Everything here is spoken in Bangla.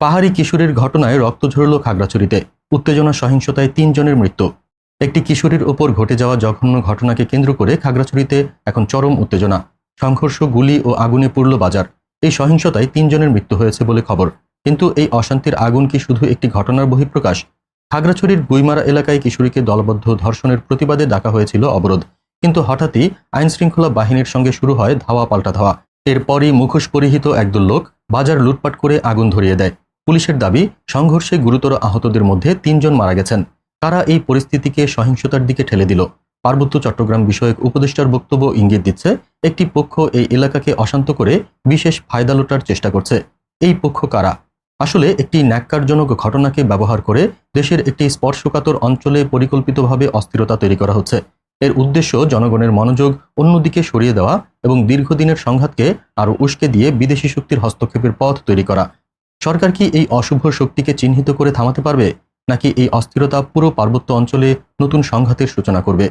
পাহাড়ি কিশোরের ঘটনায় রক্ত ঝরল খাগড়াছড়িতে। উত্তেজনা, সহিংসতায় তিনজনের মৃত্যু। একটি কিশোরীর ওপর ঘটে যাওয়া জঘন্য ঘটনাকে কেন্দ্র করে খাগড়াছড়িতে এখন চরম উত্তেজনা। সংঘর্ষ, গুলি ও আগুনে পুরল বাজার। এই সহিংসতায় তিনজনের মৃত্যু হয়েছে বলে খবর। কিন্তু এই অশান্তির আগুন কি শুধু একটি ঘটনার বহিঃপ্রকাশ? খাগড়াছড়ির গুইমারা এলাকায় কিশোরীকে দলবদ্ধ ধর্ষণের প্রতিবাদে ডাকা হয়েছিল অবরোধ। কিন্তু হঠাৎই আইন শৃঙ্খলা বাহিনীর সঙ্গে শুরু হয় ধাওয়া পাল্টা ধাওয়া। এরপরই মুখোশ পরিহিত একদল লোক বাজার লুটপাট করে আগুন ধরিয়ে দেয়। পুলিশের দাবি, সংঘর্ষে গুরুতর আহতদের মধ্যে তিনজন মারা গেছেন। কারা এই পরিস্থিতিকে সহিংসতার দিকে ঠেলে দিল। পার্বত্য চট্টগ্রাম বিষয়ক উপদেষ্টার বক্তব্য ইঙ্গিত দিচ্ছে, একটি পক্ষ এই এলাকাকে অশান্ত করে বিশেষ ফায়দা লোটার চেষ্টা করছে। এই পক্ষ কারা? আসলে একটি ন্যাক্কারজনক ঘটনাকে ব্যবহার করে দেশের একটি স্পর্শকাতর অঞ্চলে পরিকল্পিতভাবে অস্থিরতা তৈরি করা হচ্ছে। এর উদ্দেশ্য জনগণের মনোযোগ অন্যদিকে সরিয়ে দেওয়া এবং দীর্ঘদিনের সংঘাতকে আরও উস্কে দিয়ে বিদেশি শক্তির হস্তক্ষেপের পথ তৈরি করা। সরকার কি এই অশুভ শক্তিকে চিহ্নিত করে থামাতে পারবে? নাকি এই অস্থিরতা পুরো পার্বত্য অঞ্চলে নতুন সংঘাতের সূচনা করবে?